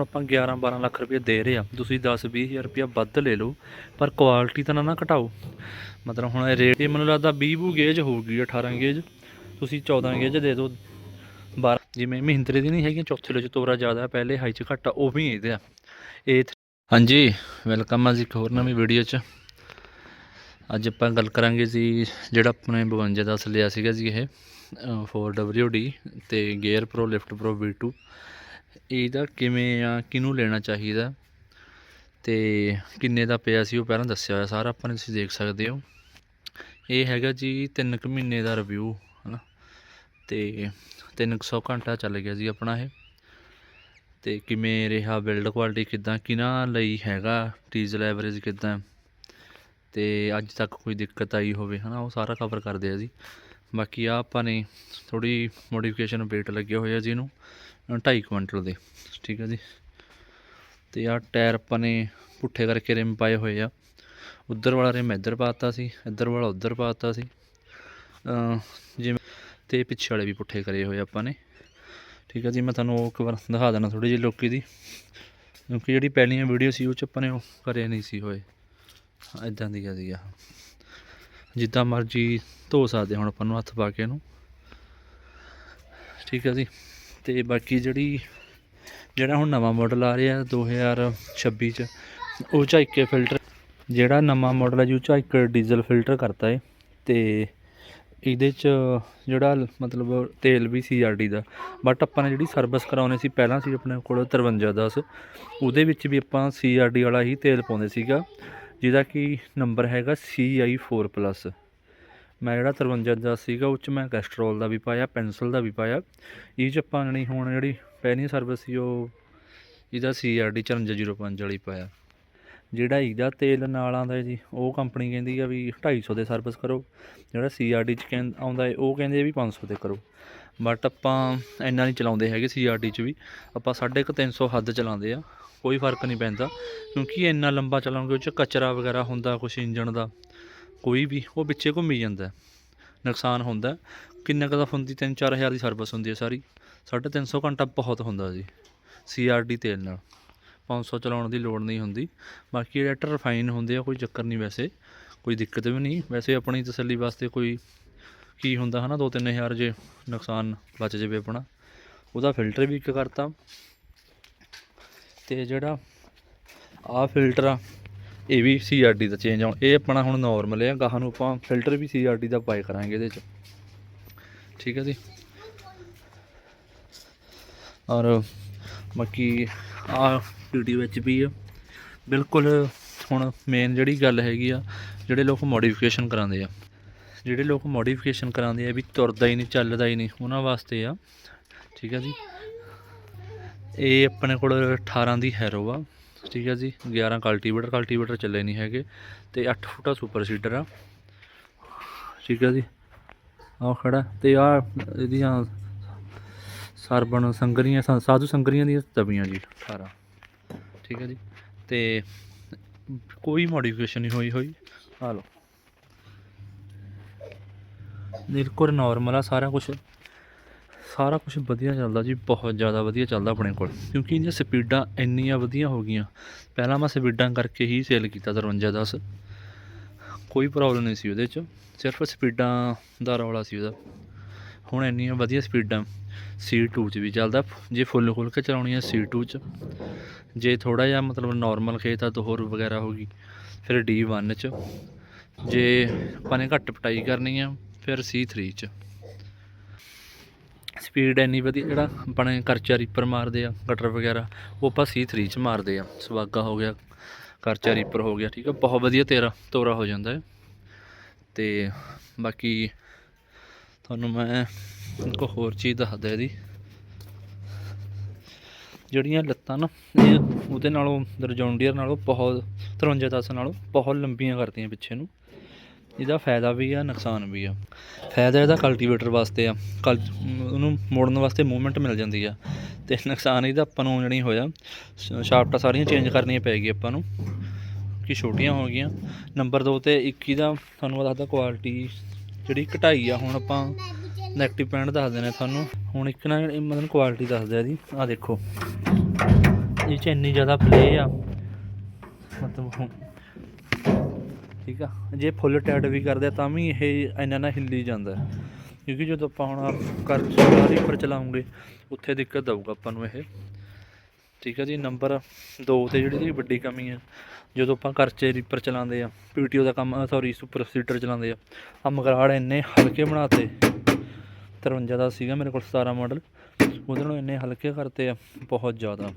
ਹੁਣ ਆਪਾਂ 11 12 ਲੱਖ ਰੁਪਏ ਦੇ ਰਹੇ ਆ। ਤੁਸੀਂ 10 20000 ਰੁਪਏ ਵੱਧ ਲੈ ਲਓ, ਪਰ ਕੁਆਲਿਟੀ ਤਾਂ ਨਾ ਨਾ ਘਟਾਓ। ਮਤਲਬ ਹੁਣ ਰੇਟ ਇਹ ਮੈਨੂੰ ਲੱਗਦਾ 20 ਬੂ ਗੇਜ ਹੋਊਗੀ 18 ਗੇਜ। ਤੁਸੀਂ 14 ਗੇਜ ਦੇ ਦਿਓ। 12 ਜਿਵੇਂ ਮਹਿੰਦਰੇ ਦੀ ਨਹੀਂ ਹੈਗੀਆਂ, ਚੌਥੇ ਲੋ ਚ ਤੋਰਾ ਜ਼ਿਆਦਾ, ਪਹਿਲੇ ਹਾਈ ਚ ਘੱਟ ਆ, ਉਹ ਵੀ ਇਹਦੇ ਆ। ਇਹ ਹਾਂਜੀ ਵੈਲਕਮ ਆ ਜੀ ਇੱਕ ਹੋਰ ਨਵੀਂ ਵੀਡੀਓ ਚ। ਅੱਜ ਆਪਾਂ ਗੱਲ ਕਰਾਂਗੇ ਜੀ, ਜਿਹੜਾ ਆਪਣੇ 52 10 ਲਿਆ ਸੀਗਾ ਜੀ ਇਹ 4WD ਤੇ gear pro lift pro V2 ਇਹਦਾ ਕਿਵੇਂ ਆ, ਕਿਹਨੂੰ ਲੈਣਾ ਚਾਹੀਦਾ? ਤੇ ਕਿੰਨੇ ਦਾ ਪਿਆ ਸੀ ਉਹ ਪਹਿਲਾਂ ਦੱਸਿਆ ਹੋਇਆ ਸਾਰਾ, ਆਪਾਂ ਨੇ ਤੁਸੀਂ ਦੇਖ ਸਕਦੇ ਹੋ। ਇਹ ਹੈਗਾ ਜੀ 3 ਕੁ ਮਹੀਨੇ ਦਾ ਰਿਵਿਊ ਹਨਾ? ਤੇ 300 ਘੰਟਾ ਚੱਲ ਗਿਆ ਜੀ ਆਪਣਾ ਇਹ। ਤੇ ਕਿਵੇਂ ਰਿਹਾ ਬਿਲਡ ਕੁਆਲਿਟੀ ਕਿਦਾਂ, ਕਿਹਨਾਂ ਲਈ ਹੈਗਾ ਡੀਜ਼ਲ ਐਵਰੇਜ ਕਿਦਾਂ? ਤੇ ਅੱਜ ਤੱਕ ਕੋਈ ਦਿੱਕਤ ਆਈ ਹੋਵੇ, ਹਨਾ? ਉਹ ਸਾਰਾ ਕਵਰ ਕਰਦੇ ਆ ਜੀ। ਬਾਕੀ ਆ ਆਪਾਂ ਨੇ ਥੋੜੀ ਮੋਡੀਫਿਕੇਸ਼ਨ ਵੇਟ ਲੱਗਿਆ ਹੋਇਆ ਆ ਜੀ ਇਹਨੂੰ। 2.5 ਕੁਇੰਟਲ ਦੇ, ਠੀਕ ਹੈ ਜੀ। ਤੇ ਆ ਟਾਇਰ ਆਪਾਂ ਨੇ ਪੁੱਠੇ ਕਰਕੇ ਰਿਮ ਪਾਏ ਹੋਏ ਆ। ਉੱਧਰ ਵਾਲਾ ਰਿਮ ਇੱਧਰ ਪਾਤਾ ਸੀ, ਇੱਧਰ ਵਾਲਾ ਉਧਰ ਪਾਤਾ ਸੀ। ਜਿਵੇਂ ਤੇ ਪਿੱਛੇ ਵਾਲੇ ਵੀ ਪੁੱਠੇ ਕਰੇ ਹੋਏ ਆਪਾਂ ਨੇ। ਠੀਕ ਹੈ ਜੀ, ਮੈਂ ਤੁਹਾਨੂੰ ਉਹ ਇੱਕ ਵਾਰ ਦਿਖਾ ਦੇਣਾ ਥੋੜੀ ਜਿਹੀ ਲੋਕੀ ਦੀ। ਕਿਉਂਕਿ ਜਿਹੜੀ ਪਹਿਲੀਆਂ ਵੀਡੀਓ ਸੀ ਉਹ ਚ ਆਪਾਂ ਨੇ ਉਹ ਕਰੇ ਨਹੀਂ ਸੀ ਹੋਏ। ਇਦਾਂ ਦੀ ਆ ਜੀ ਆ ਜਿੱਦਾਂ ਮਰਜ਼ੀ ਧੋ ਸਕਦੇ ਹੁਣ ਆਪਾਂ ਨੂੰ ਹੱਥ ਪਾ ਕੇ ਇਹਨੂੰ। ਠੀਕ ਹੈ ਜੀ। ਤੇ ਬਾਕੀ ਜਿਹੜੀ, ਜਿਹੜਾ ਹੁਣ ਨਵਾਂ ਮਾਡਲ ਆ ਰਿਹਾ 2026 ਚ, ਉਹ ਚ ਇੱਕ ਫਿਲਟਰ ਜਿਹੜਾ ਨਵਾਂ ਮਾਡਲ ਹੈ ਜੀ, ਉਹ ਚ ਇੱਕ ਡੀਜ਼ਲ ਫਿਲਟਰ ਕਰਤਾ ਹੈ ਤੇ ਇਹਦੇ ਚ ਜਿਹੜਾ ਮਤਲਬ ਤੇਲ ਵੀ ਸੀ ਆਰਡੀ ਦਾ। ਬਟ ਆਪਾਂ ਨੇ ਜਿਹੜੀ ਸਰਵਿਸ ਕਰਾਉਣੀ ਸੀ, ਪਹਿਲਾਂ ਸੀ ਆਪਣੇ ਕੋਲ 5310 ਉਹਦੇ ਵਿੱਚ ਵੀ ਆਪਾਂ ਸੀਆਰਡੀ ਵਾਲਾ ਹੀ ਤੇਲ ਪਾਉਂਦੇ ਸੀਗਾ, ਜਿਹਦਾ ਕਿ ਨੰਬਰ ਹੈਗਾ CI4 ਪਲੱਸ ਮੈਂ ਜਿਹੜਾ 5310 ਸੀਗਾ, ਉਹ 'ਚ ਮੈਂ ਕੈਸਟਰੋਲ ਦਾ ਵੀ ਪਾਇਆ ਪੈਨਸਲ ਦਾ ਵੀ ਪਾਇਆ। ਇਹ 'ਚ ਆਪਾਂ ਨਹੀਂ ਹੁਣ ਜਿਹੜੀ ਪਹਿਲੀ ਸਰਵਿਸ ਸੀ, ਉਹ ਇਹਦਾ CRD 5405 ਵਾਲੀ ਪਾਇਆ। ਜਿਹੜਾ ਇਹਦਾ ਤੇਲ ਨਾਲ ਆਉਂਦਾ ਜੀ, ਉਹ ਕੰਪਨੀ ਕਹਿੰਦੀ ਆ ਵੀ 250 ਦੇ ਸਰਵਿਸ ਕਰੋ। ਜਿਹੜਾ CRD 'ਚ ਕਹਿੰ, ਆਉਂਦਾ ਹੈ ਉਹ ਕਹਿੰਦੇ ਆ ਵੀ 500 'ਤੇ ਕਰੋ। ਬਟ ਆਪਾਂ ਇੰਨਾ ਨਹੀਂ ਚਲਾਉਂਦੇ ਹੈਗੇ CRD 'ਚ ਵੀ। ਆਪਾਂ ਸਾਢੇ ਕੁ 300 ਹੱਦ ਚਲਾਉਂਦੇ ਆ, ਕੋਈ ਫ਼ਰਕ ਨਹੀਂ ਪੈਂਦਾ। ਕਿਉਂਕਿ ਇੰਨਾ ਲੰਬਾ ਚਲਾਉਂਗੇ, ਉਹ 'ਚ ਕਚਰਾ ਵਗੈਰਾ ਹੁੰਦਾ, ਕੁਛ ਇੰਜਣ ਦਾ। ਕੋਈ ਵੀ, ਉਹ ਵਿੱਚੇ ਘੁੰਮੀ ਜਾਂਦਾ ਨੁਕਸਾਨ ਹੁੰਦਾ ਕਿੰਨਾ ਕੁ ਦਾ ਹੁੰਦੀ? 3-4000 ਦੀ ਸਰਵਿਸ ਹੁੰਦੀ ਹੈ ਸਾਰੀ। 350 ਘੰਟਾ ਬਹੁਤ ਹੁੰਦਾ ਜੀ CRD ਤੇਲ ਨਾਲ। 500 ਚਲਾਉਣ ਦੀ ਲੋੜ ਨਹੀਂ ਹੁੰਦੀ। ਬਾਕੀ ਰੈਟਰ ਰਿਫਾਈਨ ਹੁੰਦੇ ਆ, ਕੋਈ ਚੱਕਰ ਨਹੀਂ ਵੈਸੇ। ਕੋਈ ਦਿੱਕਤ ਵੀ ਨਹੀਂ। ਵੈਸੇ ਆਪਣੀ ਤਸੱਲੀ ਵਾਸਤੇ ਕੋਈ ਕੀ ਹੁੰਦਾ ਹਨਾ 2-3000 ਜੇ ਨੁਕਸਾਨ ਬਚ ਜਾਵੇ ਆਪਣਾ। ਉਹਦਾ ਫਿਲਟਰ ਵੀ ਇੱਕ ਕਰਤਾ। ਤੇ ਜਿਹੜਾ ਆਹ ਫਿਲਟਰ ਆ ਇਹ ਵੀ ਸੀਆਰਡੀ ਦਾ ਚੇਂਜ ਆਉਣ ਇਹ ਆਪਣਾ ਹੁਣ ਨਾਰਮਲ ਹੈ ਗਾਹਾਂ ਨੂੰ ਆਪਾਂ ਫਿਲਟਰ ਵੀ ਸੀਆਰਡੀ ਦਾ ਪਾਏ ਕਰਾਂਗੇ ਇਹਦੇ ਚ। ਠੀਕ ਹੈ ਜੀ? ਔਰ ਬਾਕੀ ਆ ਵੀਡੀਓ ਵਿੱਚ ਵੀ ਆ। ਬਿਲਕੁਲ ਹੁਣ ਮੇਨ ਜਿਹੜੀ ਗੱਲ ਹੈਗੀ ਆ, ਜਿਹੜੇ ਲੋਕ ਮੋਡੀਫਿਕੇਸ਼ਨ ਕਰਾਉਂਦੇ ਆ। ਜਿਹੜੇ ਲੋਕ ਮੋਡੀਫਿਕੇਸ਼ਨ ਕਰਾਉਂਦੇ ਆ ਵੀ ਤੁਰਦਾ ਹੀ ਨਹੀਂ, ਚੱਲਦਾ ਹੀ ਨਹੀਂ, ਉਹਨਾਂ ਵਾਸਤੇ ਆ। ਠੀਕ ਹੈ ਜੀ? ਇਹ ਆਪਣੇ ਕੋਲ 18 ਦੀ ਹੈਰੋ ਆ। ਠੀਕ ਹੈ ਜੀ 11 ਕਲਟੀਵੇਟਰ ਕਲਟੀਵੇਟਰ ਚੱਲੇ ਨਹੀਂ ਹੈਗੇ ਤੇ 8 ਫੁੱਟਾ ਸੁਪਰ ਸੀਡਰ ਆ। ਠੀਕ ਹੈ ਜੀ, ਆਹ ਖੜਾ ਤੇ ਆ ਇਹਦੀਆਂ ਸਰਬਣ ਸੰਗਰੀਆਂ ਸਾਧੂ ਸੰਗਰੀਆਂ ਦੀਆਂ ਤਵੀਆਂ ਜੀ 18 ਠੀਕ ਹੈ ਜੀ, ਤੇ ਕੋਈ ਮੋਡੀਫਿਕੇਸ਼ਨ ਨਹੀਂ ਹੋਈ ਹੋਈ। ਆ ਲਓ। ਬਿਲਕੁਲ ਨਾਰਮਲ ਆ ਸਾਰਾ ਕੁਝ ਸਾਰਾ ਕੁਝ ਵਧੀਆ ਚੱਲਦਾ ਜੀ, ਬਹੁਤ ਜ਼ਿਆਦਾ ਵਧੀਆ ਚੱਲਦਾ ਆਪਣੇ ਕੋਲ। ਕਿਉਂਕਿ ਇਹਦੀਆਂ ਸਪੀਡਾਂ ਇੰਨੀਆਂ ਵਧੀਆ ਹੋ ਗਈਆਂ। ਪਹਿਲਾਂ ਮੈਂ ਸਪੀਡਾਂ ਕਰਕੇ ਹੀ ਸੇਲ ਕੀਤਾ 5310 ਕੋਈ ਪ੍ਰੋਬਲਮ ਨਹੀਂ ਸੀ ਉਹਦੇ 'ਚ, ਸਿਰਫ ਸਪੀਡਾਂ ਦਾ ਰੌਲਾ ਸੀ ਉਹਦਾ। ਹੁਣ ਇੰਨੀਆਂ ਵਧੀਆ ਸਪੀਡਾਂ C2 'ਚ ਵੀ ਚੱਲਦਾ। ਜੇ ਫੁੱਲ ਖੋਲ ਕੇ ਚਲਾਉਣੀ ਹੈ C2 'ਚ। ਜੇ ਥੋੜਾ ਜਿਹਾ ਮਤਲਬ ਨਾਰਮਲ ਖੇਤ ਆ ਤਾਂ ਹੋਰ ਵਗੈਰਾ ਗਈ। ਫਿਰ D1 'ਚ। ਜੇ ਆਪਾਂ ਨੇ ਘੱਟ ਪਟਾਈ ਕਰਨੀ ਆ, ਫਿਰ C3 'ਚ। ਸਪੀਡ ਇੰਨੀ ਵਧੀਆ ਜਿਹੜਾ ਆਪਣੇ ਕਰਚਾ ਰੀਪਰ ਮਾਰਦੇ ਆ ਕਟਰ ਵਗੈਰਾ, ਉਹ ਆਪਾਂ C3 'ਚ ਮਾਰਦੇ ਆ ਸਵਾਗਾ ਹੋ ਗਿਆ ਕਰਚਾ ਰੀਪਰ ਹੋ ਗਿਆ, ਠੀਕ ਆ, ਬਹੁਤ ਵਧੀਆ ਤੇਰਾ, ਤੋਰਾ ਹੋ ਜਾਂਦਾ ਹੈ ਤੇ ਬਾਕੀ ਤੁਹਾਨੂੰ ਮੈਂ ਇੱਕ ਹੋਰ ਚੀਜ਼ ਦੱਸਦਾ ਇਹਦੀ। ਜਿਹੜੀਆਂ ਲੱਤਾਂ ਨਾ, ਇਹ ਉਹਦੇ ਨਾਲੋਂ, ਦਰਜੌਂਡੀਅਰ ਨਾਲੋਂ ਬਹੁਤ 5310 ਨਾਲੋਂ ਬਹੁਤ ਲੰਬੀਆਂ ਕਰਦੀਆਂ ਪਿੱਛੇ ਨੂੰ। ਇਹਦਾ ਫਾਇਦਾ ਵੀ ਆ, ਨੁਕਸਾਨ ਵੀ ਆ। ਫਾਇਦਾ ਇਹਦਾ ਕਲਟੀਵੇਟਰ ਵਾਸਤੇ ਆ। ਕਲ, ਉਹਨੂੰ ਮੋੜਨ ਵਾਸਤੇ ਮੂਵਮੈਂਟ ਮਿਲ ਜਾਂਦੀ ਆ। ਤੇ ਨੁਕਸਾਨ ਇਹਦਾ ਆਪਾਂ ਨੂੰ ਜਣੀ ਹੋਇਆ ਸ਼ਾਫਟਾਂ ਸਾਰੀਆਂ ਚੇਂਜ ਕਰਨੀਆਂ ਪੈਗੀ ਆਪਾਂ ਨੂੰ। ਕਿ ਛੋਟੀਆਂ ਹੋ ਗਈਆਂ। ਨੰਬਰ 2 ਤੇ 21 ਦਾ ਤੁਹਾਨੂੰ ਮੈਂ ਦੱਸਦਾ ਕੁਆਲਿਟੀ ਜਿਹੜੀ ਘਟਾਈ ਆ, ਹੁਣ ਆਪਾਂ ਨੈਗੇਟਿਵ ਪੁਆਇੰਟ ਦੱਸ ਦਿੰਦੇ ਤੁਹਾਨੂੰ। ਹੁਣ ਇੱਕ ਨਾ ਮਤਲਬ ਕੁਆਲਿਟੀ ਦੱਸਦੇ ਆ ਜੀ ਆ ਦੇਖੋ। ਇਹ ਚ ਇੰਨੀ ਜ਼ਿਆਦਾ ਪਲੇ ਆ। ਮਤਲਬ ਠੀਕ ਆ? ਜੇ ਫੁੱਲ ਟਾਈਟ ਵੀ ਕਰਦੇ ਆ, ਤਾਂ ਵੀ ਇਹ ਇੰਨਾ ਨਾ ਹਿੱਲੀ ਜਾਂਦਾ। ਕਿਉਂਕਿ ਜਦੋਂ ਆਪਾਂ ਹੁਣ ਕਰ ਸਾਰੀ ਉੱਪਰ ਚਲਾਉਂਗੇ, ਉੱਥੇ ਦਿੱਕਤ ਆਊਗਾ ਆਪਾਂ ਨੂੰ ਇਹ। ਠੀਕ ਆ ਜੀ, ਨੰਬਰ 2 ਤੇ ਜਿਹੜੀ ਦੀ ਵੱਡੀ ਕਮੀ ਹੈ ਜਦੋਂ ਆਪਾਂ ਕਰਚੇ ਰੀਪਰ ਚਲਾਉਂਦੇ ਆ ਪੀਟੀਓ ਦਾ ਕੰਮ ਸੌਰੀ ਸੁਪਰ ਸੀਟਰ ਚਲਾਉਂਦੇ ਆ ਆ ਮਗਰਾੜ ਇੰਨੇ ਹਲਕੇ ਬਣਾਤੇ 53 ਦਾ ਸੀਗਾ ਮੇਰੇ ਕੋਲ 17 ਮਾਡਲ, ਉਹਦੇ ਨੂੰ ਇੰਨੇ ਹਲਕੇ ਕਰਤੇ ਆ, ਬਹੁਤ ਜ਼ਿਆਦਾ।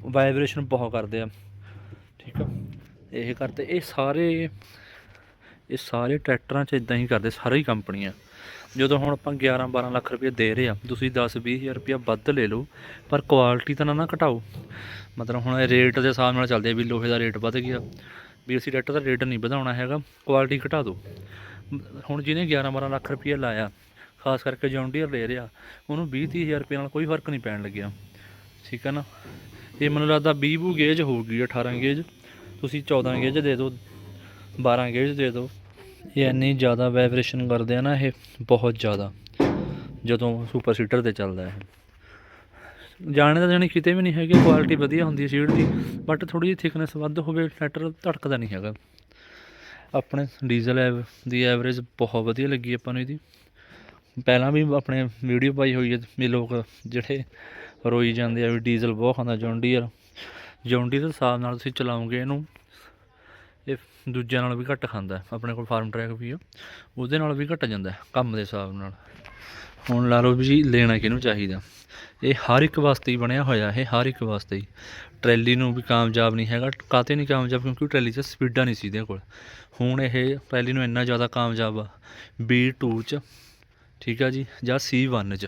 ਵਾਈਬ੍ਰੇਸ਼ਨ ਬਹੁਤ ਕਰਦੇ ਆ। ਇਹ ਕਰਦੇ ਇਹ ਸਾਰੇ ਇਹ ਸਾਰੇ ਟਰੈਕਟਰਾਂ 'ਚ ਇਦਾਂ ਹੀ ਕਰਦੇ, ਸਾਰੇ ਹੀ ਕੰਪਨੀਆਂ। ਜਦੋਂ ਹੁਣ ਆਪਾਂ 11 12 ਲੱਖ ਰੁਪਏ ਦੇ ਰਹੇ ਆ, ਤੁਸੀਂ 10 20000 ਰੁਪਏ ਵੱਧ ਲੈ ਲਓ, ਪਰ ਕੁਆਲਿਟੀ ਤਾਂ ਨਾ ਨਾ ਘਟਾਓ। ਮਤਲਬ ਹੁਣ ਰੇਟ ਦੇ ਹਿਸਾਬ ਨਾਲ ਚੱਲਦੇ ਵੀ ਲੋਹੇ ਦਾ ਰੇਟ ਵੱਧ ਗਿਆ, ਵੀ ਅਸੀਂ ਟਰੈਕਟਰ ਦਾ ਰੇਟ ਨਹੀਂ ਵਧਾਉਣਾ ਹੈਗਾ ਕੁਆਲਿਟੀ ਘਟਾ ਦਿਓ। ਹੁਣ ਜਿਹਨੇ 11 12 ਲੱਖ ਰੁਪਏ ਲਾਇਆ, ਖਾਸ ਕਰਕੇ ਜੌਨ ਡੀਅਰ ਲੈ ਰਿਹਾ, ਉਹਨੂੰ 20 30000 ਰੁਪਏ ਨਾਲ ਕੋਈ ਫ਼ਰਕ ਨਹੀਂ ਪੈਣ ਲੱਗਿਆ। ਠੀਕ ਹੈ ਨਾ? ਇਹ ਮੈਨੂੰ ਲੱਗਦਾ 20 ਬੂ ਗੇਜ ਹੋਊਗੀ 18 ਗੇਜ ਤੁਸੀਂ 14 ਗੇਜ ਦੇ ਦਿਓ 12 ਗੇਜ ਦੇ ਦਿਓ। ਇਹ ਇੰਨੀ ਜ਼ਿਆਦਾ ਵਾਈਬ੍ਰੇਸ਼ਨ ਕਰਦੇ ਆ ਨਾ ਇਹ, ਬਹੁਤ ਜ਼ਿਆਦਾ। ਜਦੋਂ ਸੁਪਰ ਸੀਟਰ ਤੇ ਚੱਲਦਾ ਹੈ ਜਾਣੇ ਤਾਂ ਜਾਣੀ ਕਿਤੇ ਵੀ ਨਹੀਂ ਹੈਗੇ ਕੁਆਲਿਟੀ ਵਧੀਆ ਹੁੰਦੀ ਹੈ ਸੀਟ ਦੀ ਬਟ ਥੋੜੀ ਜਿਹੀ ਥਿਕਨੈਸ ਵੱਧ ਹੋਵੇ ਟਰੈਕਟਰ ਧੜਕਦਾ ਨਹੀਂ ਹੈਗਾ। ਆਪਣੇ ਡੀਜ਼ਲ ਐਵ ਦੀ ਐਵਰੇਜ ਬਹੁਤ ਵਧੀਆ ਲੱਗੀ ਆਪਾਂ ਨੂੰ ਇਹਦੀ। ਪਹਿਲਾਂ ਵੀ ਆਪਣੇ ਵੀਡੀਓ ਪਾਈ ਹੋਈ ਹੈ, ਵੀ ਲੋਕ ਜਿਹੜੇ ਰੋਈ ਜਾਂਦੇ ਆ ਵੀ ਡੀਜ਼ਲ ਬਹੁਤ ਖਾਂਦਾ ਜੌਂਡੀਅਰ ਜੌਂਡੀ ਦੇ ਹਿਸਾਬ ਨਾਲ ਤੁਸੀਂ ਚਲਾਉਂਗੇ ਇਹਨੂੰ, ਇਹ ਦੂਜਿਆਂ ਨਾਲ ਵੀ ਘੱਟ ਖਾਂਦਾ ਆਪਣੇ ਕੋਲ ਫਾਰਮ ਟਰੈਕ ਵੀ ਆ, ਉਹਦੇ ਨਾਲ ਵੀ ਘੱਟ ਜਾਂਦਾ ਕੰਮ ਦੇ ਹਿਸਾਬ ਨਾਲ। ਹੁਣ ਲਾ ਲਓ ਵੀ ਜੀ ਲੈਣਾ ਕਿਹਨੂੰ ਚਾਹੀਦਾ। ਇਹ ਹਰ ਇੱਕ ਵਾਸਤੇ ਹੀ ਬਣਿਆ ਹੋਇਆ, ਇਹ ਹਰ ਇੱਕ ਵਾਸਤੇ ਹੀ। ਟਰੈਲੀ ਨੂੰ ਵੀ ਕਾਮਯਾਬ ਨਹੀਂ ਹੈਗਾ ਕਾਤੇ ਨਹੀਂ ਕਾਮਯਾਬ, ਕਿਉਂਕਿ ਟਰੈਲੀ 'ਚ ਸਪੀਡਾਂ ਨਹੀਂ ਸੀ ਇਹਦੇ ਕੋਲ। ਹੁਣ ਇਹ ਟਰੈਲੀ ਨੂੰ ਇੰਨਾ ਜ਼ਿਆਦਾ ਕਾਮਯਾਬ ਆ B2 'ਚ, ਠੀਕ ਆ ਜੀ, ਜਾਂ C1 'ਚ।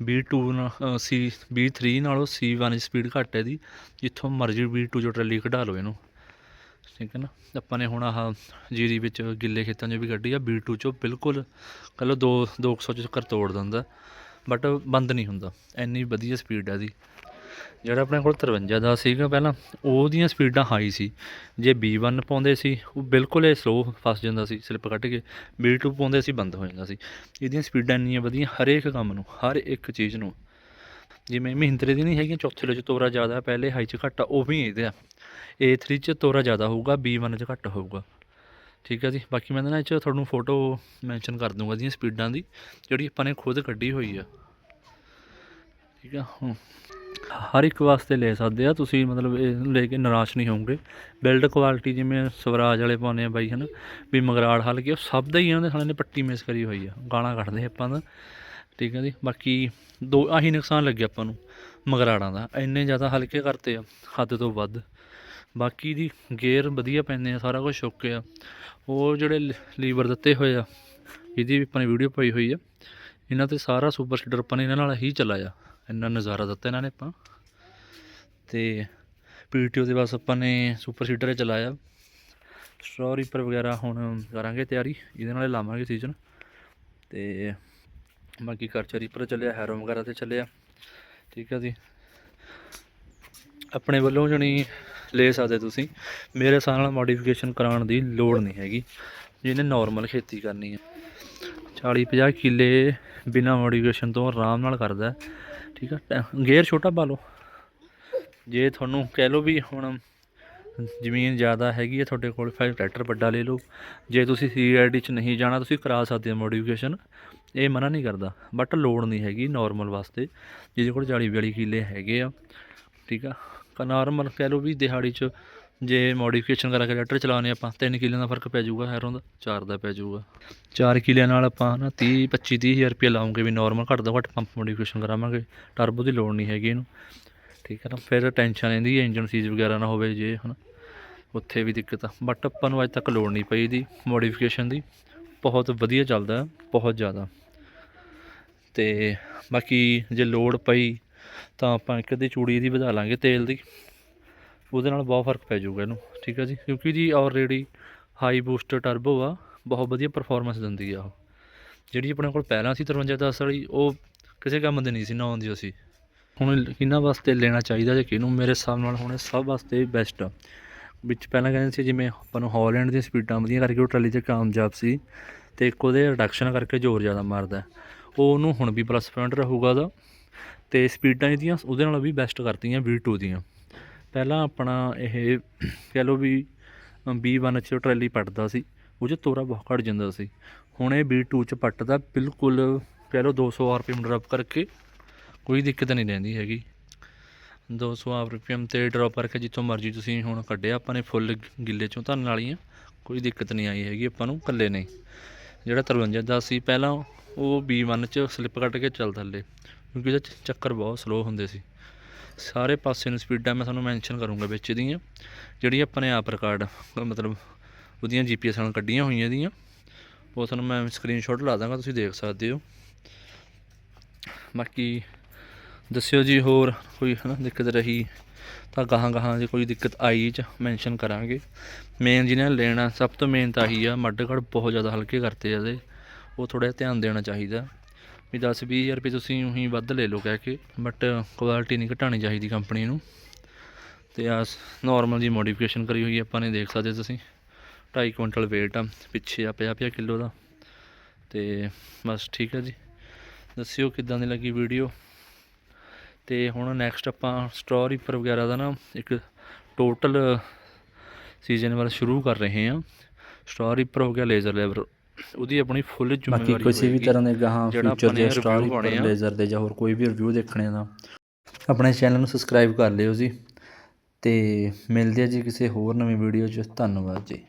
B2 ਨਾਲ ਸੀ B3 ਨਾਲੋਂ C1 'ਚ ਸਪੀਡ ਘੱਟ ਹੈ ਦੀ ਜਿੱਥੋਂ ਮਰਜ਼ੀ B2 'ਚੋਂ ਟਰੈਲੀ ਕਢਾ ਲਓ ਇਹਨੂੰ। ਠੀਕ ਹੈ ਨਾ? ਆਪਾਂ ਨੇ ਹੁਣ ਆਹ ਜੀਰੀ ਵਿੱਚ ਗਿੱਲੇ ਖੇਤਾਂ 'ਚ ਵੀ ਕੱਢੀ ਆ B2 'ਚੋਂ ਬਿਲਕੁਲ ਕਹਿ ਲਓ ਦੋ 200 ਚ ਚੱਕਰ ਤੋੜ ਦਿੰਦਾ ਬਟ ਬੰਦ ਨਹੀਂ ਹੁੰਦਾ। ਇੰਨੀ ਵਧੀਆ ਸਪੀਡ ਹੈ ਇਹਦੀ। ਜਿਹੜਾ ਆਪਣੇ ਕੋਲ 53 ਦਾ ਸੀਗਾ ਪਹਿਲਾਂ, ਉਹਦੀਆਂ ਸਪੀਡਾਂ ਹਾਈ ਸੀ। ਜੇ B1 ਪਾਉਂਦੇ ਸੀ, ਉਹ ਬਿਲਕੁਲ ਹੀ ਸਲੋ ਫਸ ਜਾਂਦਾ ਸੀ ਸਲਿੱਪ ਕੱਢ ਕੇ। B2 ਪਾਉਂਦੇ ਸੀ, ਬੰਦ ਹੋ ਜਾਂਦਾ ਸੀ। ਇਹਦੀਆਂ ਸਪੀਡਾਂ ਇੰਨੀਆਂ ਵਧੀਆ ਹਰੇਕ ਕੰਮ ਨੂੰ, ਹਰ ਇੱਕ ਚੀਜ਼ ਨੂੰ। ਜਿਵੇਂ ਮਹਿੰਦਰੇ ਦੀ ਨਹੀਂ ਹੈਗੀਆਂ, ਚੌਥੇ 'ਚ ਤੋਰਾ ਜ਼ਿਆਦਾ, ਪਹਿਲੇ ਹਾਈ 'ਚ ਘੱਟ ਆ, ਉਹ ਵੀ ਇਹਦੇ ਆ। A3 'ਚ ਤੋਰਾ ਜ਼ਿਆਦਾ ਹੋਊਗਾ B1 'ਚ ਘੱਟ ਹੋਊਗਾ। ਠੀਕ ਹੈ ਜੀ? ਬਾਕੀ ਮੈਂ ਨਾ ਇਹ 'ਚ ਤੁਹਾਨੂੰ ਫੋਟੋ ਮੈਂਸ਼ਨ ਕਰ ਦੂੰਗਾ ਦੀਆਂ ਸਪੀਡਾਂ ਦੀ, ਜਿਹੜੀ ਆਪਾਂ ਨੇ ਖੁਦ ਕੱਢੀ ਹੋਈ ਆ। ਠੀਕ ਆ? ਹੁਣ ਹਰ ਇੱਕ ਵਾਸਤੇ ਲੈ ਸਕਦੇ ਆ। ਤੁਸੀਂ ਮਤਲਬ ਇਹ ਲੈ ਕੇ ਨਿਰਾਸ਼ ਨਹੀਂ ਹੋਵੋਗੇ। ਬਿਲਡ ਕੁਆਲਿਟੀ ਜਿਵੇਂ ਸਵਰਾਜ ਵਾਲੇ ਪਾਉਂਦੇ ਆ ਬਾਈ, ਹਨ? ਵੀ ਮਗਰਾੜ ਹਲਕੇ, ਉਹ ਸਭ ਦਾ ਹੀ ਇਹਨਾਂ ਦੇ ਸਾਲੇ ਨੇ ਪੱਟੀ ਮਿਸ ਕਰੀ ਹੋਈ ਆ। ਗਾਲਾਂ ਕੱਢਦੇ ਆਪਾਂ ਦਾ ਠੀਕ ਹੈ ਜੀ? ਬਾਕੀ ਦੋ ਆਹੀ ਨੁਕਸਾਨ ਲੱਗਿਆ ਆਪਾਂ ਨੂੰ ਮਗਰਾੜਾਂ ਦਾ। ਇੰਨੇ ਜ਼ਿਆਦਾ ਹਲਕੇ ਕਰਤੇ ਆ, ਹੱਦ ਤੋਂ ਵੱਧ। ਬਾਕੀ ਦੀ ਗੇਅਰ ਵਧੀਆ ਪੈਂਦੇ ਆ, ਸਾਰਾ ਕੁਝ ਓਕੇ ਆ। ਉਹ ਜਿਹੜੇ ਲੀਵਰ ਦਿੱਤੇ ਹੋਏ ਆ, ਇਹਦੀ ਵੀ ਆਪਾਂ ਨੇ ਵੀਡੀਓ ਪਾਈ ਹੋਈ ਆ। ਇਹਨਾਂ ਤੇ ਸਾਰਾ ਸੁਪਰ ਸੀਡਰ ਆਪਾਂ ਨੇ ਇਹਨਾਂ ਨਾਲ ਹੀ ਚਲਾਇਆ। ਇੰਨਾ ਨਜ਼ਾਰਾ ਦਿੱਤਾ ਇਹਨਾਂ ਨੇ ਆਪਾਂ। ਤੇ ਪੀਟੀਓ ਦੇ ਬਸ ਆਪਾਂ ਨੇ ਸੁਪਰ ਸੀਡਰ ਚਲਾਇਆ। ਸਟ੍ਰੋ ਰੀਪਰ ਵਗੈਰਾ ਹੁਣ ਕਰਾਂਗੇ ਤਿਆਰੀ, ਇਹਦੇ ਨਾਲ ਲਾਵਾਂਗੇ ਸੀਜ਼ਨ ਤੇ ਬਾਕੀ ਖਰਚਾ ਰੀਪਰ ਚੱਲਿਆ ਹੈਰੋ ਵਗੈਰਾ ਤੇ ਚੱਲਿਆ। ਠੀਕ ਹੈ ਜੀ। ਆਪਣੇ ਵੱਲੋਂ ਜਣੀ ਲੈ ਸਕਦੇ ਤੁਸੀਂ। ਮੇਰੇ ਹਿਸਾਬ ਨਾਲ ਮੋਡੀਫਿਕੇਸ਼ਨ ਕਰਾਉਣ ਦੀ ਲੋੜ ਨਹੀਂ ਹੈਗੀ। ਜਿਹਨੇ ਨਾਰਮਲ ਖੇਤੀ ਕਰਨੀ ਹੈ 40 50 ਕਿੱਲੇ ਬਿਨਾ ਮੋਡੀਫਿਕੇਸ਼ਨ ਤੋਂ ਆਰਾਮ ਨਾਲ ਕਰਦਾ। ਠੀਕ ਆ? ਗੇਅਰ ਛੋਟਾ ਪਾ ਲਓ। ਜੇ ਤੁਹਾਨੂੰ ਕਹਿ ਲਓ ਵੀ ਹੁਣ ਜ਼ਮੀਨ ਜ਼ਿਆਦਾ ਹੈਗੀ ਹੈ ਤੁਹਾਡੇ ਕੋਲ ਫਿਰ ਟਰੈਕਟਰ ਵੱਡਾ ਲੈ ਲਓ। ਜੇ ਤੁਸੀਂ ਸੀਆਈਡੀ ਚ ਨਹੀਂ ਜਾਣਾ, ਤੁਸੀਂ ਕਰਾ ਸਕਦੇ ਹੋ ਮੋਡੀਫਿਕੇਸ਼ਨ ਇਹ ਮਨਾ ਨਹੀਂ ਕਰਦਾ। ਬਟ ਲੋੜ ਨਹੀਂ ਹੈਗੀ ਨਾਰਮਲ ਵਾਸਤੇ। ਜਿਹਦੇ ਕੋਲ 40 42 ਕਿੱਲੇ ਹੈਗੇ ਆ। ਠੀਕ ਆ? ਨਾਰਮਲ ਕਹਿ ਲਓ ਵੀ ਦਿਹਾੜੀ 'ਚ ਜੇ ਮੋਡੀਫਿਕੇਸ਼ਨ ਕਰਾ ਕੇ ਟਰੈਕਟਰ ਚਲਾਉਣੇ ਆਪਾਂ 3 ਕਿੱਲਿਆਂ ਦਾ ਫ਼ਰਕ ਪੈ ਜਾਊਗਾ ਹੈਰੋਂ ਦਾ 4 ਦਾ ਪੈ ਜਾਊਗਾ। 4 ਕਿੱਲਿਆਂ ਨਾਲ ਆਪਾਂ ਨਾ 30 25 30 ਹਜ਼ਾਰ ਰੁਪਏ ਲਾਉਂਗੇ ਵੀ ਨਾਰਮਲ ਘੱਟ ਤੋਂ ਘੱਟ ਪੰਪ ਮੋਡੀਫਿਕੇਸ਼ਨ ਕਰਾਵਾਂਗੇ ਟਰਬੋ ਦੀ ਲੋੜ ਨਹੀਂ ਹੈਗੀ ਇਹਨੂੰ। ਠੀਕ ਹੈ ਨਾ ਫਿਰ ਟੈਨਸ਼ਨ ਰਹਿੰਦੀ ਹੈ ਇੰਜਨ ਸੀਜ਼ ਵਗੈਰਾ ਨਾ ਹੋਵੇ ਜੇ ਹਨਾ। ਉੱਥੇ ਵੀ ਦਿੱਕਤ ਆ। ਬਟ ਆਪਾਂ ਨੂੰ ਅੱਜ ਤੱਕ ਲੋੜ ਨਹੀਂ ਪਈ ਦੀ ਮੋਡੀਫਿਕੇਸ਼ਨ ਦੀ। ਬਹੁਤ ਵਧੀਆ ਚੱਲਦਾ ਹੈ, ਬਹੁਤ ਜ਼ਿਆਦਾ। ਤੇ ਬਾਕੀ ਜੇ ਲੋੜ ਪਈ ਤਾਂ ਆਪਾਂ ਇੱਕ ਅੱਧੀ ਚੂੜੀ ਦੀ ਵਧਾ ਲਾਂਗੇ ਤੇਲ ਦੀ। ਉਹਦੇ ਨਾਲ ਬਹੁਤ ਫ਼ਰਕ ਪੈ ਜਾਊਗਾ ਇਹਨੂੰ, ਠੀਕ ਆ ਜੀ? ਕਿਉਂਕਿ ਜੀ ਆਲਰੇਡੀ ਹਾਈ ਬੂਸਟਰ ਟਰਬੋ ਆ, ਬਹੁਤ ਵਧੀਆ ਪਰਫਾਰਮੈਂਸ ਦਿੰਦੀ ਆ ਉਹ। ਜਿਹੜੀ ਆਪਣੇ ਕੋਲ ਪਹਿਲਾਂ ਸੀ 53 10 ਵਾਲੀ, ਉਹ ਕਿਸੇ ਕੰਮ ਦੇ ਨਹੀਂ ਸੀ, ਨਾ ਆਉਂਦੀ ਸੀ ਹੁਣ ਇਹਨਾਂ ਵਾਸਤੇ ਲੈਣਾ ਚਾਹੀਦਾ ਜੇ ਕਿਹਨੂੰ, ਮੇਰੇ ਹਿਸਾਬ ਨਾਲ ਹੁਣ ਸਭ ਵਾਸਤੇ ਬੈਸਟ ਆ। ਵਿੱਚ ਪਹਿਲਾਂ ਕਹਿੰਦੇ ਸੀ ਜਿਵੇਂ ਆਪਾਂ ਨੂੰ ਹਾਲੈਂਡ ਦੀਆਂ ਸਪੀਡਾਂ ਵਧੀਆ ਕਰਕੇ ਉਹ ਟਰਾਲੀ 'ਚ ਕਾਮਯਾਬ ਸੀ ਤੇ ਇੱਕ ਉਹਦੇ ਰਿਡਕਸ਼ਨ ਕਰਕੇ ਜ਼ੋਰ ਜ਼ਿਆਦਾ ਮਾਰਦਾ ਉਹ ਉਹਨੂੰ ਹੁਣ ਵੀ ਪਲੱਸ ਪੁਆਇੰਟ ਰਹੂਗਾ ਉਹਦਾ ਤੇ ਸਪੀਡਾਂ ਇਹਦੀਆਂ ਉਹਦੇ ਨਾਲ ਵੀ ਬੈਸਟ ਕਰਤੀਆਂ V2 ਦੀਆਂ। ਪਹਿਲਾਂ ਆਪਣਾ ਇਹ ਕਹਿ ਲਓ ਵੀ B1 ਚ ਟਰੈਲੀ ਪੱਟਦਾ ਸੀ, ਉਹ 'ਚ ਤੋਰਾ ਬਹੁਤ ਘੱਟ ਜਾਂਦਾ ਸੀ। ਹੁਣ ਇਹ B2 ਚ ਪੱਟਦਾ, ਬਿਲਕੁਲ ਕਹਿ ਲਓ 200 ਆਰਪੀਐਮ ਡ੍ਰੌਪ ਕਰਕੇ ਕੋਈ ਦਿੱਕਤ ਨਹੀਂ ਰਹਿੰਦੀ ਹੈਗੀ। 200 ਆਰਪੀਐਮ ਤੇ ਡ੍ਰੌਪ ਕਰਕੇ ਜਿੱਥੋਂ ਮਰਜ਼ੀ ਤੁਸੀਂ ਹੁਣ ਕੱਢਿਆ, ਆਪਾਂ ਨੇ ਫੁੱਲ ਗਿੱਲੇ ਚੋਂ ਧਰਨ ਵਾਲੀਆਂ, ਕੋਈ ਦਿੱਕਤ ਨਹੀਂ ਆਈ ਹੈਗੀ, ਆਪਾਂ ਨੂੰ ਇਕੱਲੇ ਨਹੀਂ ਜਿਹੜਾ 53 ਦਾ ਸੀ, ਪਹਿਲਾਂ ਉਹ B1 ਚ ਸਲਿੱਪ ਕੱਟ ਕੇ ਚੱਲ ਥੱਲੇ, ਕਿਉਂਕਿ ਇਹਦੇ 'ਚ ਚੱਕਰ ਬਹੁਤ ਸਲੋ ਹੁੰਦੇ ਸੀ। ਸਾਰੇ ਪਾਸੇ ਨੂੰ ਸਪੀਡਾਂ ਮੈਂ ਤੁਹਾਨੂੰ ਮੈਂਸ਼ਨ ਕਰੂੰਗਾ ਵਿੱਚ ਦੀਆਂ ਜਿਹੜੀ ਆਪਾਂ ਨੇ ਆਪ ਰਿਕਾਰਡ ਮਤਲਬ ਉਹਦੀਆਂ ਜੀਪੀਐਸ ਨਾਲ ਕੱਢੀਆਂ ਹੋਈਆਂ ਇਹਦੀਆਂ ਉਹ ਤੁਹਾਨੂੰ ਮੈਂ ਸਕਰੀਨਸ਼ਾਟ ਲਾ ਦਾਂਗਾ, ਤੁਸੀਂ ਦੇਖ ਸਕਦੇ ਹੋ। ਬਾਕੀ ਦੱਸਿਓ ਜੀ ਹੋਰ, ਕੋਈ ਹਨਾ ਦਿੱਕਤ ਰਹੀ ਤਾਂ ਗਾਹਾਂ ਗਾਹਾਂ ਜੇ ਕੋਈ ਦਿੱਕਤ ਆਈ ਚ ਮੈਂਸ਼ਨ ਕਰਾਂਗੇ। ਮੇਨ ਜਿਹਨੇ ਲੈਣਾ, ਸਭ ਤੋਂ ਮੇਨ ਤਾਂ ਆਹੀ ਆ ਮੱਡਗੜ ਬਹੁਤ ਜ਼ਿਆਦਾ ਹਲਕੇ ਕਰਤੇ ਆ ਇਹਦੇ। ਉਹ ਥੋੜ੍ਹਾ ਜਿਹਾ ਧਿਆਨ ਦੇਣਾ ਚਾਹੀਦਾ। ਵੀ 10 ਹਜ਼ਾਰ ਰੁਪਏ ਤੁਸੀਂ ਉਹੀ ਵੱਧ ਲੈ ਲਓ ਕਹਿ ਕੇ ਬਟ ਕੁਆਲਿਟੀ ਨਹੀਂ ਘਟਾਣੀ ਚਾਹੀਦੀ ਕੰਪਨੀ ਨੂੰ। ਤੇ ਆ ਨਾਰਮਲ ਜੀ ਮੋਡੀਫਿਕੇਸ਼ਨ ਕਰੀ ਹੋਈ ਆਪਾਂ ਨੇ, ਦੇਖ ਸਕਦੇ ਤੁਸੀਂ। 2.5 ਕੁਇੰਟਲ weight ਆ, ਪਿੱਛੇ ਆ 50 50 ਕਿਲੋ ਦਾ। ਤੇ ਬਸ ਠੀਕ ਹੈ ਜੀ। ਦੱਸਿਓ ਕਿੱਦਾਂ ਦੀ ਲੱਗੀ ਵੀਡੀਓ ਤੇ ਹੁਣ ਨੈਕਸਟ ਆਪਾਂ ਸਟ੍ਰॉ ਰੀਪਰ ਵਗੈਰਾ ਦਾ ਨਾ ਇੱਕ ਟੋਟਲ ਸੀਜ਼ਨ ਵਾਲਾ ਸ਼ੁਰੂ ਕਰ ਰਹੇ ਹਾਂ। ਸਟ੍ਰॉ ਰੀਪਰ ਹੋ ਗਿਆ ਲੇਜ਼ਰ ਲੈਵਰ ਉਹਦੀ ਆਪਣੀ ਫੁੱਲ ਬਾਕੀ ਜ਼ਿੰਮੇਵਾਰੀ ਕਿਸੇ ਵੀ। ਤਰ੍ਹਾਂ ਦੇ ਗਾਹਾਂ ਫਿਊਚਰ ਦੇ ਸਟਾਰ। ਲੇਜ਼ਰ ਦੇ ਜਾਂ ਹੋਰ ਕੋਈ ਵੀ ਰਿਵਿਊ ਦੇਖਣੇ ਦਾ ਆਪਣੇ ਚੈਨਲ ਨੂੰ ਸਬਸਕ੍ਰਾਈਬ ਕਰ ਲਿਓ ਜੀ ਤੇ ਮਿਲਦੇ ਆ ਜੀ ਕਿਸੇ ਹੋਰ ਨਵੀਂ ਵੀਡੀਓ 'ਚ ਧੰਨਵਾਦ ਜੀ